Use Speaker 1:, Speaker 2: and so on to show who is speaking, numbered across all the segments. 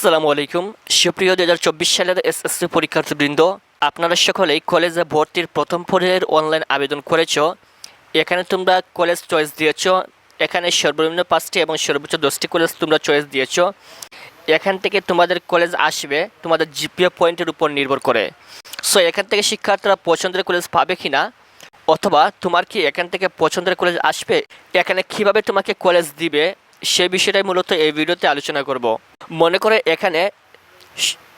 Speaker 1: আসসালামু আলাইকুম। সুপ্রিয় দু হাজার চব্বিশ সালের এসএসসি পরীক্ষার্থীবৃন্দ, আপনারা সকলেই কলেজে ভর্তির প্রথম পর্যায়ের অনলাইন আবেদন করেছ। এখানে তোমরা কলেজ চয়েস দিয়েছ। এখানে সর্বনিম্ন পাঁচটি এবং সর্বোচ্চ দশটি কলেজ তোমরা চয়েস দিয়েছ। এখান থেকে তোমাদের কলেজ আসবে, তোমাদের জিপিএ পয়েন্টের উপর নির্ভর করে। সো এখান থেকে শিক্ষার্থীরা পছন্দের কলেজ পাবে কি না অথবা তোমার কি এখান থেকে পছন্দের কলেজ আসবে, এখানে কীভাবে তোমাকে কলেজ দিবে, সে বিষয়টাই মূলত এই ভিডিওতে আলোচনা করব। মনে করে এখানে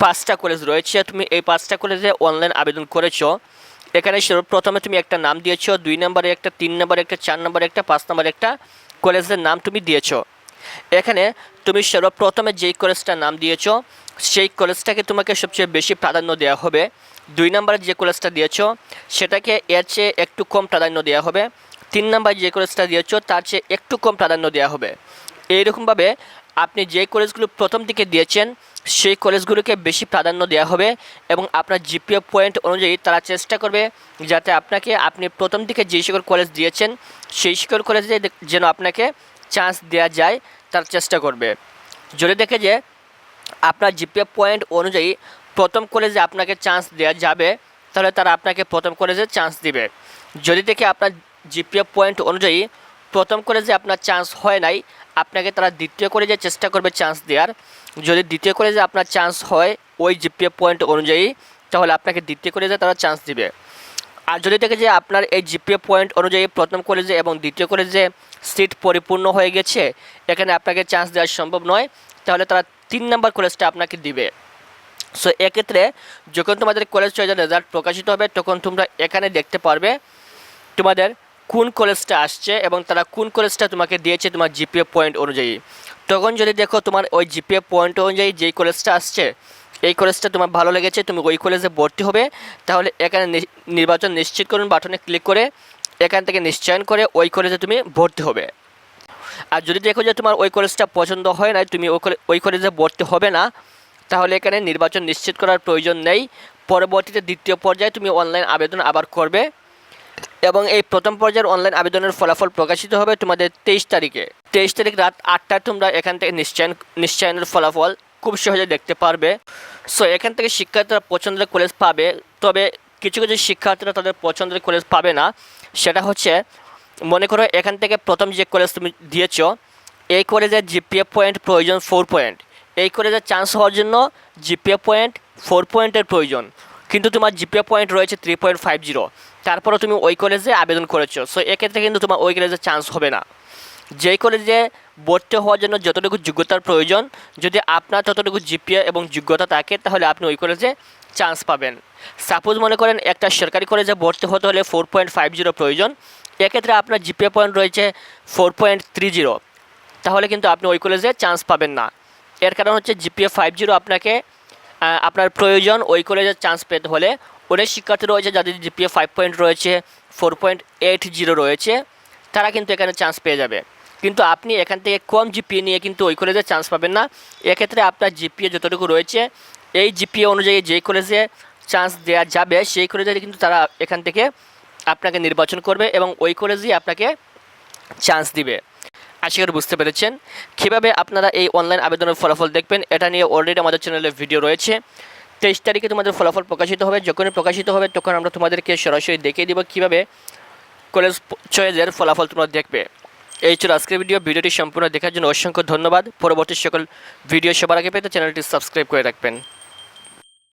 Speaker 1: পাঁচটা কলেজ রয়েছে। তুমি এই পাঁচটা কলেজে অনলাইন আবেদন করেছ। এখানে প্রথমে তুমি একটা নাম দিয়েছ, দুই নম্বরে একটা, তিন নম্বরে একটা, চার নম্বরে একটা, পাঁচ নম্বরে একটা কলেজের নাম তুমি দিয়েছ। এখানে তুমি সর্বপ্রথমে যেই কলেজটার নাম দিয়েছ, সেই কলেজটাকে তোমাকে সবচেয়ে বেশি প্রাধান্য দেওয়া হবে। দুই নম্বরে যে কলেজটা দিয়েছ, সেটাকে এর চেয়ে একটু কম প্রাধান্য দেওয়া হবে। তিন নম্বর যে কলেজটা দিয়েছ, তার চেয়ে একটু কম প্রাধান্য দেওয়া হবে। এইরকমভাবে আপনি যে কলেজগুলো প্রথম দিকে দিয়েছেন, সেই কলেজগুলোকে বেশি প্রাধান্য দেওয়া হবে এবং আপনার জিপিএ পয়েন্ট অনুযায়ী তারা চেষ্টা করবে যাতে আপনাকে, আপনি প্রথম দিকে যে সকল কলেজ দিয়েছেন, সেই সকল কলেজে যেন আপনাকে চান্স দেওয়া যায়, তার চেষ্টা করবে। যদি দেখে যে আপনার জিপিএ পয়েন্ট অনুযায়ী প্রথম কলেজে আপনাকে চান্স দেওয়া যাবে, তাহলে তারা আপনাকে প্রথম কলেজে চান্স দিবে। যদি দেখে আপনার জিপিএ পয়েন্ট অনুযায়ী প্রথম কলেজে আপনার চান্স হয় নাই আপনাকে তারা দ্বিতীয় কলেজে চেষ্টা করবে চান্স দেওয়ার। যদি দ্বিতীয় কলেজে আপনার চান্স হয় ওই জিপিএ পয়েন্ট অনুযায়ী, তাহলে আপনাকে দ্বিতীয় কলেজে তারা চান্স দিবে। আর যদি দেখে যে আপনার এই জিপিএ পয়েন্ট অনুযায়ী প্রথম কলেজে এবং দ্বিতীয় কলেজে সিট পরিপূর্ণ হয়ে গেছে, এখানে আপনাকে চান্স দেওয়া সম্ভব নয়, তাহলে তারা তিন নম্বর কলেজটা আপনাকে দিবে। সো এক্ষেত্রে যখন তোমাদের কলেজ চয়েসের রেজাল্ট প্রকাশিত হবে, তখন তোমরা এখানে দেখতে পারবে তোমাদের কোন কলেজটা আসছে এবং তারা কোন কলেজটা তোমাকে দিয়েছে তোমার জিপিএ পয়েন্ট অনুযায়ী। তখন যদি দেখো তোমার ওই জিপিএ পয়েন্ট অনুযায়ী যেই কলেজটা আসছে, এই কলেজটা তোমার ভালো লেগেছে, তুমি ওই কলেজে ভর্তি হবে, তাহলে এখানে নির্বাচন নিশ্চিত করুন বাটনে ক্লিক করে, এখান থেকে নিশ্চয়ন করে ওই কলেজে তুমি ভর্তি হবে। আর যদি দেখো যে তোমার ওই কলেজটা পছন্দ হয় না তুমি ওই কলে- ওই কলেজে ভর্তি হবে না, তাহলে এখানে নির্বাচন নিশ্চিত করার প্রয়োজন নেই। পরবর্তীতে দ্বিতীয় পর্যায়ে তুমি অনলাইন আবেদন আবার করবে। এবং এই প্রথম পর্যায়ের অনলাইন আবেদনের ফলাফল প্রকাশিত হবে তোমাদের তেইশ তারিখে। তেইশ তারিখ রাত আটটায় তোমরা এখান থেকে নিশ্চয়ন, নিশ্চয়নের ফলাফল খুব সহজে দেখতে পারবে। সো এখান থেকে শিক্ষার্থীরা পছন্দের কলেজ পাবে, তবে কিছু কিছু শিক্ষার্থীরা তাদের পছন্দের কলেজ পাবে না। সেটা হচ্ছে, মনে করো এখান থেকে প্রথম যে কলেজ তুমি দিয়েছ, এই কলেজের জিপিএফ পয়েন্ট প্রয়োজন ফোর পয়েন্ট এই কলেজে চান্স হওয়ার জন্য জিপিএ পয়েন্ট ফোর পয়েন্টের প্রয়োজন। কিন্তু তোমার জিপিএ পয়েন্ট রয়েছে থ্রি পয়েন্ট ফাইভ জিরো তারপরে তুমি ওই কলেজে আবেদন করেছ। সো এক্ষেত্রে কিন্তু তোমার ওই কলেজে চান্স হবে না। যেই কলেজে ভর্তি হওয়ার জন্য যতটুকু যোগ্যতার প্রয়োজন, যদি আপনার ততটুকু জিপিএ এবং যোগ্যতা থাকে, তাহলে আপনি ওই কলেজে চান্স পাবেন। সাপোজ মনে করেন একটা সরকারি কলেজে ভর্তি হতে হলে ফোর পয়েন্ট ফাইভ জিরো প্রয়োজন, এক্ষেত্রে আপনার জিপিএ পয়েন্ট রয়েছে ফোর পয়েন্ট থ্রি জিরো তাহলে কিন্তু আপনি ওই কলেজে চান্স পাবেন না। এর কারণ হচ্ছে জিপিএ ফাইভ জিরো আপনাকে আপনার প্রয়োজন, ওই কলেজে চান্স পেতে হলে অনেক শিক্ষার্থী রয়েছে, যাদের জিপিএ ফাইভ পয়েন্ট রয়েছে ফোর পয়েন্ট এইট জিরো রয়েছে, তারা কিন্তু এখানে চান্স পেয়ে যাবে। কিন্তু আপনি এখান থেকে কম জিপিএ নিয়ে কিন্তু ওই কলেজে চান্স পাবেন না। এক্ষেত্রে আপনার জিপিএ যতটুকু রয়েছে, এই জিপিএ অনুযায়ী যেই কলেজে চান্স দেওয়া যাবে, সেই কলেজে কিন্তু তারা এখান থেকে আপনাকে নির্বাচন করবে এবং ওই কলেজেই আপনাকে চান্স দিবে। আশা করি বুঝতে পেরেছেন। কীভাবে আপনারা এই অনলাইন আবেদনের ফলাফল দেখবেন, এটা নিয়ে অলরেডি আমাদের চ্যানেলে ভিডিও রয়েছে। তেইশ তারিখে তোমাদের ফলাফল প্রকাশিত হবে। যখনই প্রকাশিত হবে, তখন আমরা তোমাদেরকে সরাসরি দেখিয়ে দেবো কীভাবে কলেজ চয়েজের ফলাফল তোমরা দেখবে। এই ছিল আজকের ভিডিও ভিডিওটি সম্পূর্ণ দেখার জন্য অসংখ্য ধন্যবাদ। পরবর্তী সকল ভিডিও সবার আগে পেতে চ্যানেলটি সাবস্ক্রাইব করে রাখবেন।